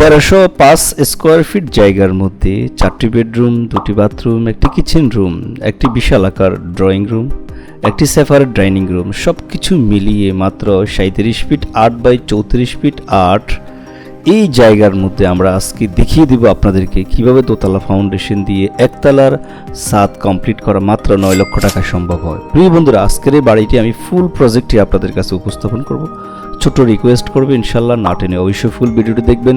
তেরোশো পাঁচ square feet জায়গার মধ্যে চারটি বেডরুম দুটি বাথরুম একটি কিচেন রুম একটি বিশাল আকার ড্রয়িং রুম একটি সেফার ডাইনিং রুম সব কিছু মিলিয়ে মাত্র সাঁত্রিশ ফিট আট বাই চৌত্রিশ ফিট আট এই জায়গার মধ্যে আমরা আজকে দেখিয়ে দেব আপনাদেরকে কীভাবে দোতলা ফাউন্ডেশন দিয়ে একতলার সাত কমপ্লিট করা মাত্র নয় লক্ষ টাকা সম্ভব হয়। প্রিয় বন্ধুরা, আজকের এই বাড়িটি আমি ফুল প্রজেক্টটি আপনাদের কাছে উপস্থাপন করব। ছোট রিকোয়েস্ট করবে ইনশাল্লাহ না টেনে অবশ্যই ফুল ভিডিওটি দেখবেন।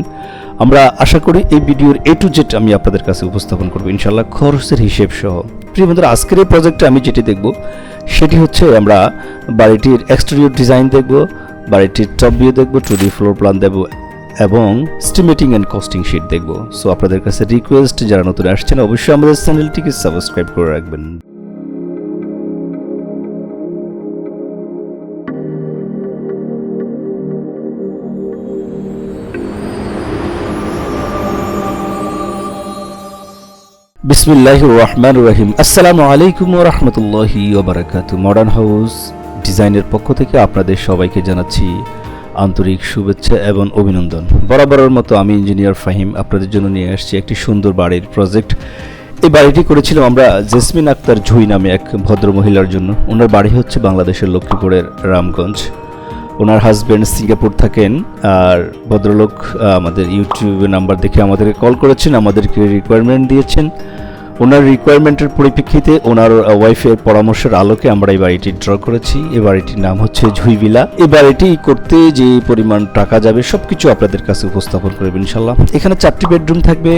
আমরা আশা করি এই ভিডিওর এ টু জেড আমি আপনাদের কাছে উপস্থাপন করব ইনশাল্লাহ খরচের হিসেব সহ। প্রিয় বন্ধুরা, আজকের এই প্রজেক্টে আমি যেটি দেখব, সেটি হচ্ছে আমরা বাড়িটির এক্সটেরিয়র ডিজাইন দেখব, বাড়িটির টপ ভিউ দেখব টু ডি ফ্লোর প্ল্যান দেবো এবং স্টিমেটিং অ্যান্ড কস্টিং শিট দেখব। সো আপনাদের কাছে রিকোয়েস্ট যারা নতুন আসছেন, অবশ্যই আমাদের চ্যানেলটিকে সাবস্ক্রাইব করে রাখবেন। বিসমিল্লাহ রহমান রহিম। আসসালামু আলাইকুম রহমতুল্লাহি ওবরাকাত মডার্ন হাউস ডিজাইনের পক্ষ থেকে আপনাদের সবাইকে জানাচ্ছি আন্তরিক শুভেচ্ছা এবং অভিনন্দন। বরাবরের মতো আমি ইঞ্জিনিয়ার ফাহিম আপনাদের জন্য নিয়ে আসছি একটি সুন্দর বাড়ির প্রজেক্ট। এই বাড়িটি করেছিলাম আমরা জেসমিন আক্তার ঝুই নামে এক ভদ্র মহিলার জন্য। ওনার বাড়ি হচ্ছে বাংলাদেশের লক্ষ্মীপুরের রামগঞ্জ। ওনার হাজব্যান্ড সিঙ্গাপুর থাকেন আর ভদ্রলোক আমাদের ইউটিউবে নাম্বার দেখে আমাদেরকে কল করেছেন, আমাদেরকে রিকোয়ারমেন্ট দিয়েছেন। ওনার রিকোয়ারমেন্টের পরিপ্রেক্ষিতে ওনার ওয়াইফের পরামর্শের আলোকে আমরা এই বাড়িটি ড্র করেছি। এই বাড়িটির নাম হচ্ছে ঝুইভিলা এই বাড়িটি করতে যে পরিমাণ টাকা যাবে সব কিছু আপনাদের কাছে উপস্থাপন করবেন ইনশাল্লাহ এখানে চারটি বেডরুম থাকবে,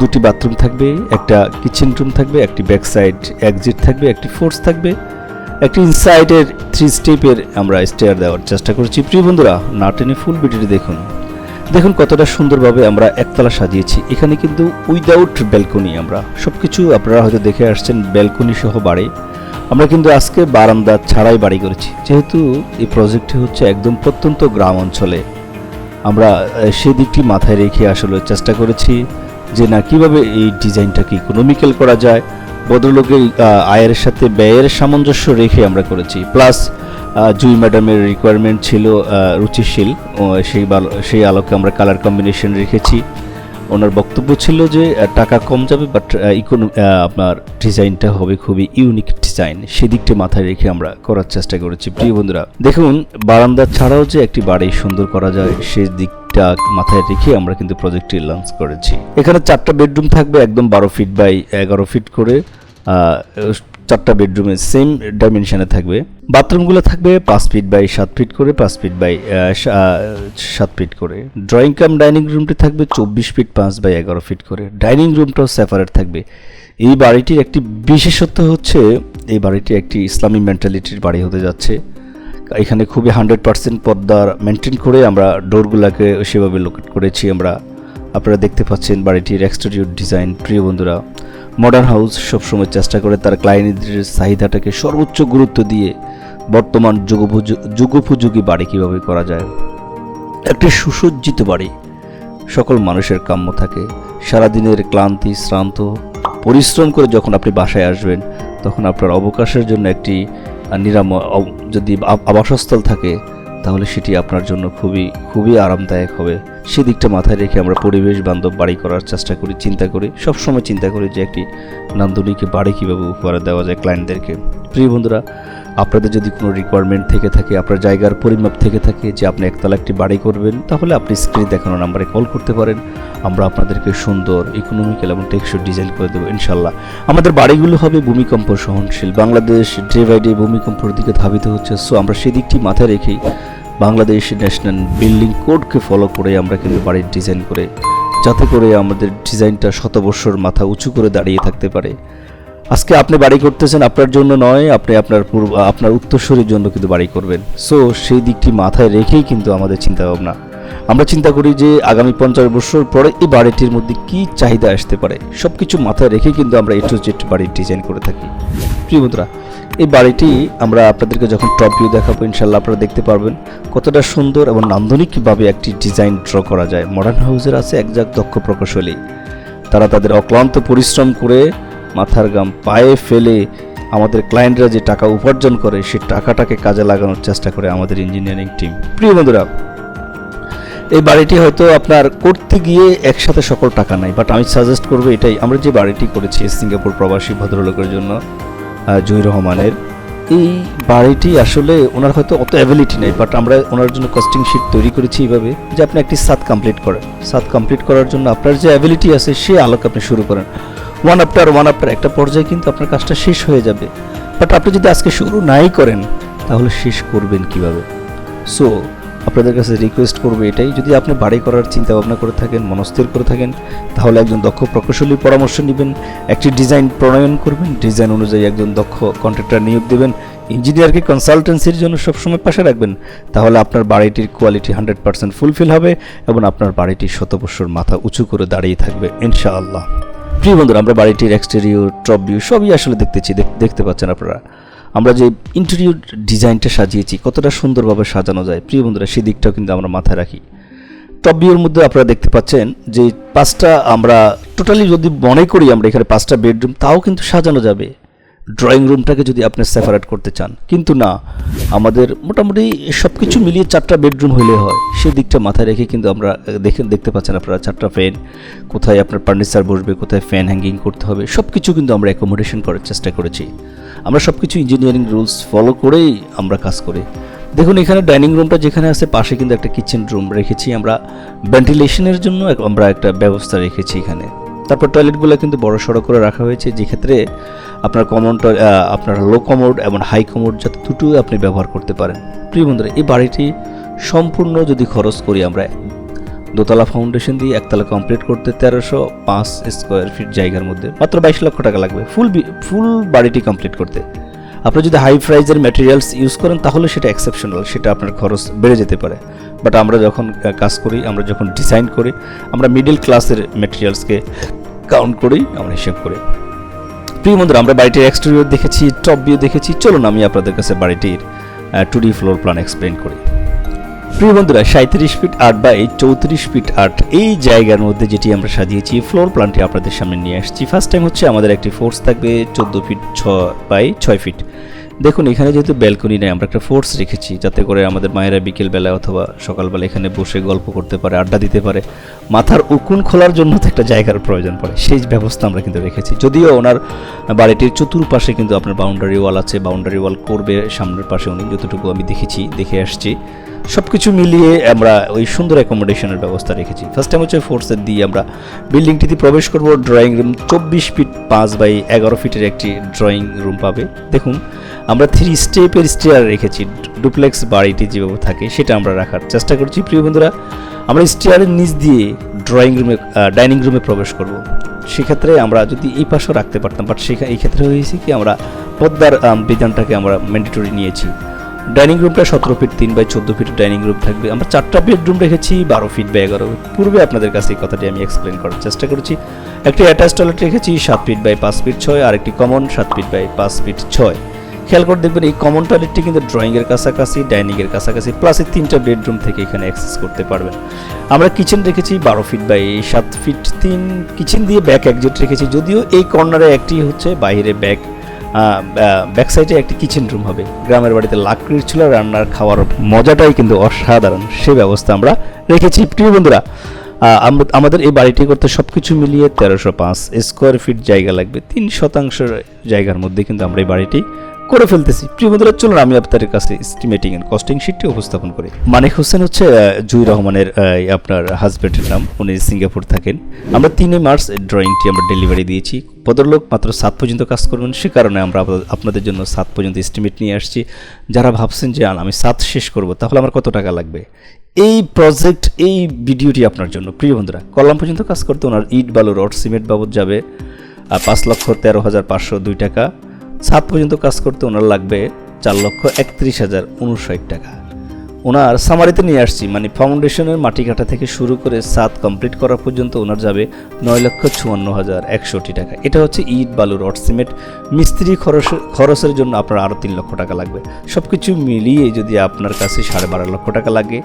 দুটি বাথরুম থাকবে, একটা কিচেন রুম থাকবে, একটি ব্যাক সাইড এক্সিট থাকবে, একটি ফোর্স থাকবে, একটি ইনসাইডের থ্রি স্টেপের আমরা স্টেয়ার দেওয়ার চেষ্টা করছি। প্রিয় বন্ধুরা, না টেনে ফুল ভিডিওটি দেখুন। দেখুন কতটা সুন্দরভাবে আমরা একতলা সাজিয়েছি। এখানে কিন্তু উইদাউট ব্যালকনি আমরা। সব কিছু আপনারা হয়তো দেখে আসছেন ব্যালকনি সহ বাড়ি। আমরা কিন্তু আজকে বারান্দা ছাড়াই বাড়ি করেছি। যেহেতু এই প্রজেক্টটি হচ্ছে একদম প্রত্যন্ত গ্রাম অঞ্চলে। আমরা আহ, সেই দিকটি মাথায় রেখে আসলে চেষ্টা করেছি যে না কীভাবে এই ডিজাইনটাকে ইকোনমিক্যাল করা যায় ভদ্রলোকের আয়ের সাথে ব্যয়ের সামঞ্জস্য রেখে আমরা করেছি। প্লাস জুই ম্যাডামের রিকোয়ারমেন্ট ছিল রুচিশীল। সেই সেই আলোকে আমরা কালার কম্বিনেশন রেখেছি। ওনার বক্তব্য ছিল যে টাকা কম যাবে বাট ইকোনমি আপনার ডিজাইনটা হবে খুবই ইউনিক ডিজাইন সেদিকটা মাথায় রেখে আমরা করার চেষ্টা করেছি। প্রিয় বন্ধুরা, দেখুন, বারান্দা ছাড়াও যে একটি বাড়ি সুন্দর করা যায় সেই দিকটা মাথায় রেখে আমরা কিন্তু প্রজেক্টটি লঞ্চ করেছি। এখানে চারটা বেডরুম থাকবে, একদম বারো ফিট বাই এগারো ফিট করে। চারটা বেডরুমে সেম ডাইমেনশনে থাকবে। বাথরুমগুলো থাকবে পাঁচ ফিট বাই সাত ফিট করে, পাঁচ ফিট বাই সাত ফিট করে। ড্রয়িং কাম ডাইনিং রুমটি থাকবে চব্বিশ ফিট পাঁচ বাই এগারো ফিট করে। ডাইনিং রুমটাও সেপারেট থাকবে। এই বাড়িটির একটি বিশেষত্ব হচ্ছে, এই বাড়িটি একটি ইসলামী মেন্টালিটির বাড়ি হতে যাচ্ছে। এখানে খুবই হান্ড্রেড পার্সেন্ট পর্দার মেনটেন করে আমরা ডোরগুলোকে সেভাবে লোকেট করেছি। আমরা, আপনারা দেখতে পাচ্ছেন বাড়িটির এক্সটেরিয়র ডিজাইন প্রিয় বন্ধুরা। মডার্ন হাউস সবসময় চেষ্টা করে তার ক্লায়েন্টদের চাহিদাটাকে সর্বোচ্চ গুরুত্ব দিয়ে বর্তমান যুগোপযোগী বাড়ি কীভাবে করা যায়। একটি সুসজ্জিত বাড়ি। সকল মানুষের কাম্য থাকে। সারাদিনের ক্লান্তি, শ্রান্ত, পরিশ্রম করে যখন আপনি বাসায় আসবেন, তখন আপনার অবকাশের জন্য একটি নিরাময় যদি আবাসস্থল থাকে তাহলে সেটি আপনার জন্য খুবই খুবই আরামদায়ক হবে। সেদিকটা মাথায় রেখে আমরা পরিবেশ বান্ধব বাড়ি করার চেষ্টা করি, চিন্তা করি। সবসময় চিন্তা করি যে একটি নান্দনিক বাড়ি কীভাবে উপহার দেওয়া যায় ক্লায়েন্টদেরকে প্রিয় বন্ধুরা, আপনাদের যদি কোনো রিকোয়ারমেন্ট থেকে থাকে, আপনার জায়গার পরিমাপ থেকে থাকে যে আপনি একতলা একটি বাড়ি করবেন, তাহলে আপনি স্ক্রিন দেখানো নাম্বারে কল করতে পারেন। আমরা আপনাদেরকে সুন্দর ইকোনমিক্যাল এবং টেক্সচার ডিজাইন করে দেবো ইনশাল্লাহ আমাদের বাড়িগুলো হবে ভূমিকম্প সহনশীল। বাংলাদেশ ডে বাই ডে ভূমিকম্পর দিকে ধাবিত হচ্ছে। সো আমরা সেদিকটি মাথায় রেখেই বাংলাদেশ ন্যাশনাল বিল্ডিং কোডকে ফলো করে আমরা কিন্তু বাড়ির ডিজাইন করে, যাতে করে আমাদের ডিজাইনটা শত বৎসর মাথা উঁচু করে দাঁড়িয়ে থাকতে পারে। আজকে আপনি বাড়ি করতেছেন আপনার জন্য নয়, আপনি আপনার পূর্ব, আপনার উত্তরসূরির জন্য কিন্তু বাড়ি করবেন। সো সেই দিকটি মাথায় রেখেই কিন্তু আমাদের চিন্তা ভাবনা আমরা চিন্তা করি যে আগামী পঞ্চাশ বছর পরে এই বাড়িটির মধ্যে কি চাহিদা আসতে পারে। সব কিছু মাথায় রেখেই কিন্তু আমরা এ টু জেড বাড়ির ডিজাইন করে থাকি। প্রিয় বন্ধুরা এই বাড়িটি আমরা আপনাদেরকে যখন টপ ভিউ দেখাবো ইনশাল্লাহ আপনারা দেখতে পারবেন কতটা সুন্দর এবং নান্দনিকভাবে একটি ডিজাইন ড্র করা যায়। মডার্ন হাউসের আছে একজাক দক্ষ প্রকৌশলী। তারা তাদের অক্লান্ত পরিশ্রম করে মাথার গাম পায়ে ফেলে আমাদের ক্লায়েন্টরা যে টাকা উপার্জন করে সেই টাকাটাকে কাজে লাগানোর চেষ্টা করে আমাদের ইঞ্জিনিয়ারিং টিম প্রিয় বন্ধুরা, এই বাড়িটি হয়তো আপনার করতে গিয়ে একসাথে সকল টাকা নাই বাট আমি সাজেস্ট করব এটাই। আমরা যে বাড়িটি করেছি, সিঙ্গাপুর প্রবাসী ভদ্রলোকের জন্য জহির রহমানের। এই বাড়িটি আসলে ওনার হয়তো অত অ্যাবিলিটি নেই বাট আমরা ওনার জন্য কস্টিং শিট তৈরি করেছি এইভাবে যে আপনি একটি সাত কমপ্লিট করেন। সাত কমপ্লিট করার জন্য আপনার যে অ্যাবিলিটি আছে, সে আলোকে আপনি শুরু করেন। ওয়ান আফটার ওয়ান আফটার একটা পর্যায়ে কিন্তু আপনার কাজটা শেষ হয়ে যাবে। বাট আপনি যদি আজকে শুরু নাই করেন, তাহলে শেষ করবেন কীভাবে? সো আপনাদের কাছে রিকোয়েস্ট করব এটাই। যদি আপনি বাড়ি করার চিন্তা ভাবনা করে থাকেন, মনস্থির করে থাকেন, তাহলে একজন দক্ষ প্রকৌশলী পরামর্শ নেবেন, একটি ডিজাইন প্রণয়ন করবেন ডিজাইন অনুযায়ী একজন দক্ষ কন্ট্রাক্টর নিয়োগ দেবেন ইঞ্জিনিয়ারকে কনসালটেন্সির জন্য সবসময় পাশে রাখবেন, তাহলে আপনার বাড়িটির কোয়ালিটি হান্ড্রেড পার্সেন্ট ফুলফিল হবে এবং আপনার বাড়িটি শত বছর মাথা উঁচু করে দাঁড়িয়ে থাকবে, ইনশাআল্লাহ। প্রিয় বন্ধুরা, আমরা বাড়িটির এক্সটেরিয়র টপ ভিউ সবই আসলে দেখতেছি, দেখ- দেখতে পাচ্ছেন আপনারা। আমরা যে ইন্টেরিয়র ডিজাইনটা সাজিয়েছি কতটা সুন্দরভাবে সাজানো যায়। প্রিয় বন্ধুরা সেই দিকটাও কিন্তু আমরা মাথায় রাখি। টপ মধ্যে আপনারা দেখতে পাচ্ছেন যে পাঁচটা আমরা টোটালি যদি মনে করি আমরা এখানে পাঁচটা বেডরুম তাও কিন্তু সাজানো যাবে। ড্রয়িং রুমটাকে যদি আপনি সেপারেট করতে চান। কিন্তু না আমাদের মোটামুটি সব কিছু মিলিয়ে চারটা বেডরুম হলে হয়। সেই দিকটা মাথায় রেখে কিন্তু আমরা আহ, দেখে দেখতে পাচ্ছেন আপনারা চারটা ফ্যান কোথায় আপনার ফার্নিচার বসবে কোথায় ফ্যান হ্যাঙ্গিং করতে হবে সব কিছু কিন্তু আমরা অ্যাকোমোডেশন করার চেষ্টা করেছি। আমরা সব কিছু ইঞ্জিনিয়ারিং রুলস ফলো করেই আমরা কাজ করি। দেখুন, এখানে ডাইনিং রুমটা যেখানে আছে, পাশে কিন্তু একটা কিচেন রুম রেখেছি আমরা। ভেন্টিলেশনের জন্য আমরা একটা ব্যবস্থা রেখেছি এখানে। তারপর টয়লেটগুলো কিন্তু বড় সড়ো করে রাখা হয়েছে। যে ক্ষেত্রে আপনার কমন আপনার লো কমোড এবং হাই কমোড যাতে দুটোই আপনি ব্যবহার করতে পারেন। প্রিয় বন্ধুরা, এই বাড়িটি সম্পূর্ণ যদি খরচ করি আমরা দোতলা ফাউন্ডেশন দিয়ে একতলা কমপ্লিট করতে তেরোশো পাঁচ স্কোয়ার ফিট জায়গার মধ্যে। মাত্র বাইশ লক্ষ টাকা লাগবে। ফুল ফুল বাড়িটি কমপ্লিট করতে। আপনি যদি হাই প্রাইজের ম্যাটেরিয়ালস ইউজ করেন, তাহলে সেটা এক্সেপশনাল সেটা আপনার খরচ বেড়ে যেতে পারে। বাট আমরা যখন কাজ করি, আমরা যখন ডিজাইন করি, আমরা মিডল ক্লাসের ম্যাটেরিয়ালসকে কাউন্ট করেই আমরা হিসেব করি। প্রিয় বন্ধুরা, আমরা বাড়িটির এক্সটেরিয়র দেখেছি টপ ভিউ দেখেছি। চলুন আমি আপনাদের কাছে বাড়িটির two D floor plan explain করি। প্রিয় বন্ধুরা সাঁত্রিশ ফিট আট বাই চৌত্রিশ ফিট আট, এই জায়গার মধ্যে যেটি আমরা সাজিয়েছি ফ্লোর প্ল্যানটি আপনাদের সামনে নিয়ে আসছি। ফার্স্ট টাইম হচ্ছে আমাদের একটি ফোর্স থাকবে চোদ্দ ফিট ছ বাই ছয় ফিট। দেখুন, এখানে যেহেতু ব্যালকনি নেই, আমরা একটা ফোর্স রেখেছি, যাতে করে আমাদের মায়েরা বিকেলবেলা অথবা সকালবেলা এখানে বসে গল্প করতে পারে, আড্ডা দিতে পারে। মাথার উকুন খোলার জন্য তো একটা জায়গার প্রয়োজন পড়ে, সেই ব্যবস্থা আমরা কিন্তু রেখেছি। যদিও ওনার বাড়িটির চতুর্পাশে কিন্তু আপনার বাউন্ডারি ওয়াল আছে বাউন্ডারি ওয়াল করবে, সামনের পাশে উনি যতটুকু আমি দেখেছি, দেখে আসছি। সব কিছু মিলিয়ে আমরা ওই সুন্দর অ্যাকোমোডেশনের ব্যবস্থা রেখেছি। ফার্স্ট টাইম হচ্ছে ফোর্সের দিয়ে আমরা বিল্ডিংটিতে প্রবেশ করব ড্রয়িং রুম চব্বিশ ফিট পাঁচ বাই এগারো ফিটের একটি ড্রয়িং রুম পাবে। দেখুন, আমরা থ্রি স্টেপের স্টেয়ার রেখেছি ডুপ্লেক্স বাড়িটি যেভাবে থাকে সেটা আমরা রাখার চেষ্টা করছি। প্রিয় বন্ধুরা, আমরা স্টেয়ারের নিচ দিয়ে ড্রয়িং রুমে ডাইনিং রুমে প্রবেশ করব। সেক্ষেত্রে আমরা যদি এই পাশেও রাখতে পারতাম বাট সেখানে এই ক্ষেত্রে হয়েছে কি, আমরা পদ্মার বিধানটাকে আমরা ম্যান্ডেটরি নিয়েছি। ডাইনিং রুমটা সতেরো ফিট তিন বাই চোদ্দ ফিট ডাইনিং রুম থাকবে। আমরা চারটা বেডরুম রেখেছি, বারো ফিট বাই এগারো পূর্বে আপনাদের কাছে এই কথাটি আমি এক্সপ্লেন করার চেষ্টা করেছি। একটি অ্যাটাচ টয়লেট রেখেছি, সাত ফিট বাই পাঁচ ফিট ছয় আর একটি কমন সাত ফিট বাই পাঁচ ফিট ছয়। খেয়াল করে দেখবেন এই কমন টয়লেটটি কিন্তু ড্রয়িংয়ের কাছাকাছি ডাইনিংয়ের কাছাকাছি প্লাস এই তিনটা বেডরুম থেকে এখানে অ্যাক্সেস করতে পারবেন। আমরা কিচেন রেখেছি, বারো ফিট বাই সাত ফিট তিন। কিচেন দিয়ে ব্যাক একজেট রেখেছি, যদিও এই কর্নারে একটি হচ্ছে, বাইরে ব্যাক ব্যাক সাইডে একটি কিচেন রুম হবে। গ্রামের বাড়িতে লাকড়ির ছিল রান্নার খাওয়ার মজাটাই কিন্তু অসাধারণ। সে ব্যবস্থা আমরা রেখেছি। প্রিয় বন্ধুরা আমাদের এই বাড়িটি করতে সব কিছু মিলিয়ে তেরোশো পাঁচ স্কোয়ার ফিট জায়গা লাগবে। তিন শতাংশ জায়গার মধ্যে কিন্তু আমরা এই বাড়িটি করে ফেলতেছি। প্রিয় বন্ধুরা, চলুন আমি আপনাদের কাছে এস্টিমেটিং এন্ড কস্টিং শিটটি উপস্থাপন করি। মানিক হোসেন হচ্ছে জুই রহমানের আপনার হাজব্যান্ডের নাম। উনি সিঙ্গাপুর থাকেন। আমরা তিনে মার্চ ড্রয়িংটি আমরা ডেলিভারি দিয়েছি। ভদ্রলোক মাত্র সাত পর্যন্ত কাজ করবেন। সে কারণে আমরা আপনাদের- জন্য সাত পর্যন্ত এস্টিমেট নিয়ে আসছি। যারা ভাবছেন যে আমি সাত শেষ করব, তাহলে আমার কত টাকা লাগবে? এই প্রজেক্ট এই ভিডিওটি আপনার জন্য। প্রিয় বন্ধুরা কলাম পর্যন্ত কাজ করতে ওনার ইট বালু রড সিমেন্ট বাবদ যাবে। পাঁচ লক্ষ তেরো হাজার পাঁচশো দুই টাকা। সাত পর্যন্ত কাজ করতে ওনার লাগবে চার লক্ষ একত্রিশ হাজার উনষাট টাকা। ওনার সামারিতে নিয়ে আসছি মানে ফাউন্ডেশনের মাটি কাটা থেকে শুরু করে সাত কমপ্লিট করা পর্যন্ত ওনার যাবে নয় লক্ষ চুয়ান্ন হাজার একষট্টি টাকা। এটা হচ্ছে ইট, বালু, রড, সিমেন্ট, মিস্ত্রি খরচ, খরচের জন্য আপনার আরও তিন লক্ষ টাকা লাগবে। সব কিছু মিলিয়ে যদি আপনার কাছে সাড়ে বারো লক্ষ টাকা লাগে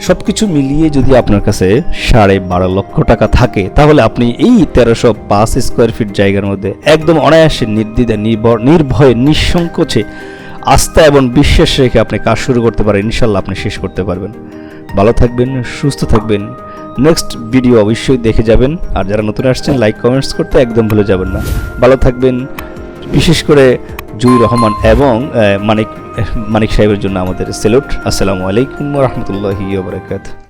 সব কিছু মিলিয়ে যদি আপনার কাছে সাড়ে বারো লক্ষ টাকা থাকে, তাহলে আপনি এই তেরোশো পাঁচ স্কোয়ার ফিট জায়গার মধ্যে একদম অনায়াসে নির্দ্বিধা নির্ভর, নির্ভয়ে, নিঃসংকোচে আস্থা এবং বিশ্বাস রেখে আপনি কাজ শুরু করতে পারেন, ইনশাল্লাহ আপনি শেষ করতে পারবেন। ভালো থাকবেন, সুস্থ থাকবেন। নেক্সট ভিডিও অবশ্যই দেখে যাবেন। আর যারা নতুন আসছেন লাইক কমেন্টস করতে একদম ভুলে যাবেন না। ভালো থাকবেন। বিশেষ করে জুই রহমান এবং মানিক মানিক সাহেবের জন্য আমাদের সেলুট আসসালামু আলাইকুম রহমতুল্লাহি বারকাত